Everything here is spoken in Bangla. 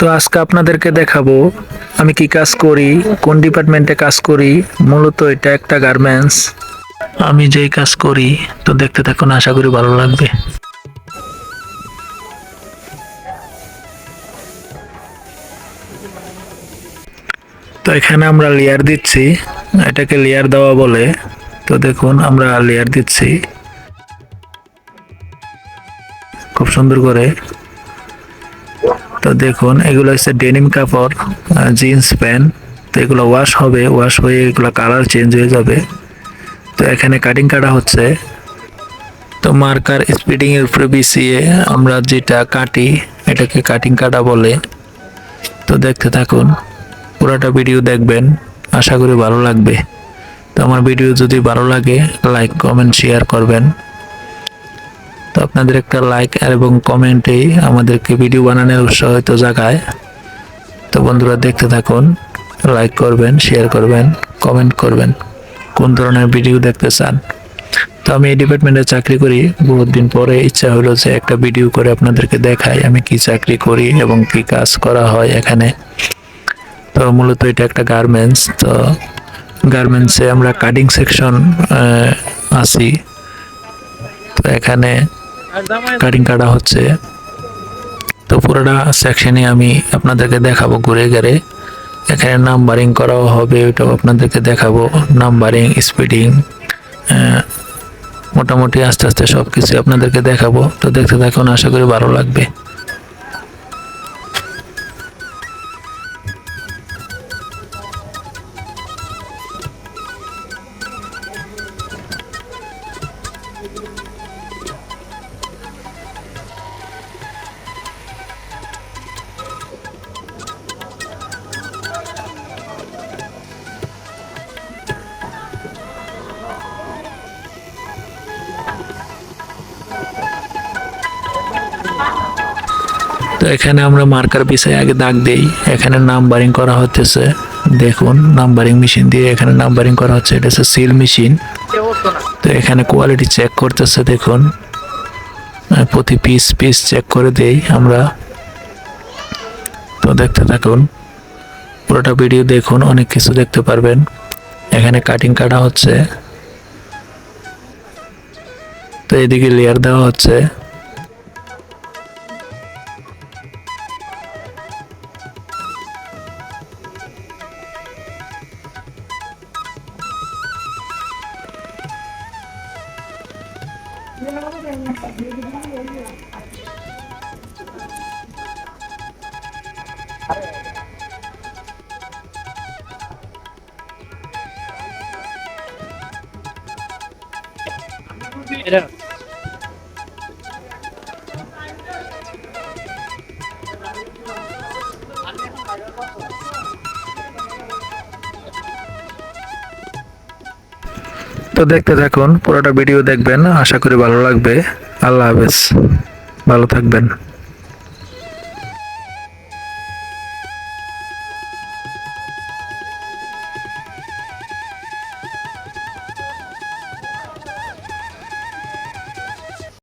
তো আজকে আপনাদেরকে দেখাবো, আমি কি কাজ করি, কোন ডিপার্টমেন্টে কাজ করি, মূলত এটা একটা গার্মেন্টস। আমি যেই কাজ করি, তো দেখতে থাকুন, আশা করি ভালো লাগবে। তো এখানে আমরা লেয়ার দিচ্ছি, এটাকে লেয়ার দেওয়া বলে। তো দেখুন, আমরা লেয়ার দিচ্ছি। খুব সুন্দর করে। তো দেখুন, এগুলো হচ্ছে ডেনিম কাপড় জিন্স প্যান্ট তো এগুলো ওয়াশ হবে ওয়াশ হয়ে এগুলো কালার চেঞ্জ হয়ে যাবে। তো এখানে কাটিং কাটা হচ্ছে। তো মার্কার স্পিডিং এর উপরে বিছিয়ে আমরা যেটা কাটি, এটাকে কাটিং কাটা বলে। তো দেখতে থাকুন, পুরাটা ভিডিও দেখবেন, আশা করি ভালো লাগবে। তো আমার ভিডিও যদি ভালো লাগে লাইক কমেন্ট শেয়ার করবেন। আপনাদের একটা লাইক আর এবং কমেন্টেই আমাদেরকে ভিডিও বানানোর উৎসাহিত জাগায়। তো বন্ধুরা দেখতে থাকুন লাইক করবেন শেয়ার করবেন কমেন্ট করবেন, কোন ধরনের ভিডিও দেখতে চান। তো আমি এই ডিপার্টমেন্টে চাকরি করি, বহুত দিন পরে ইচ্ছা হলো যে একটা ভিডিও করে আপনাদেরকে দেখাই, আমি কি চাকরি করি এবং কি কাজ করা হয় এখানে। তো মূলত এটা একটা গার্মেন্টস তো গার্মেন্টসে আমরা কাটিং সেকশন আছি। তো এখানে কাটিং কাটা হচ্ছে। তো পুরোটা সেকশনে আমি আপনাদেরকে দেখাবো ঘুরে ঘুরে। এখানে নাম্বারিং করাও হবে ওটাও আপনাদেরকে দেখাবো। নাম্বারিং স্পিডিং মোটামুটি আস্তে আস্তে সব কিছু আপনাদেরকে দেখাবো। তো দেখতে দেখুন আশা করি ভালো লাগবে। তো এখানে আমরা মার্কার বিষয়ে আগে দাগ দেই। এখানে নাম্বারিং করা হতেছে দেখুন নাম্বারিং মেশিন দিয়ে এখানে নাম্বারিং করা হচ্ছে। এটা হচ্ছে সিল মেশিন তো এখানে কোয়ালিটি চেক করতেছে, দেখুন। প্রতি পিস পিস চেক করে দেই আমরা। তো দেখতে থাকুন। পুরোটা ভিডিও দেখুন, অনেক কিছু দেখতে পারবেন। এখানে কাটিং কাটা হচ্ছে। তো এদিকে লেয়ার দেওয়া হচ্ছে। Yeah. তো দেখতে থাকুন পুরোটা ভিডিও দেখবেন। আশা করি ভালো লাগবে। আল্লাহ হাফেজ। ভালো থাকবেন।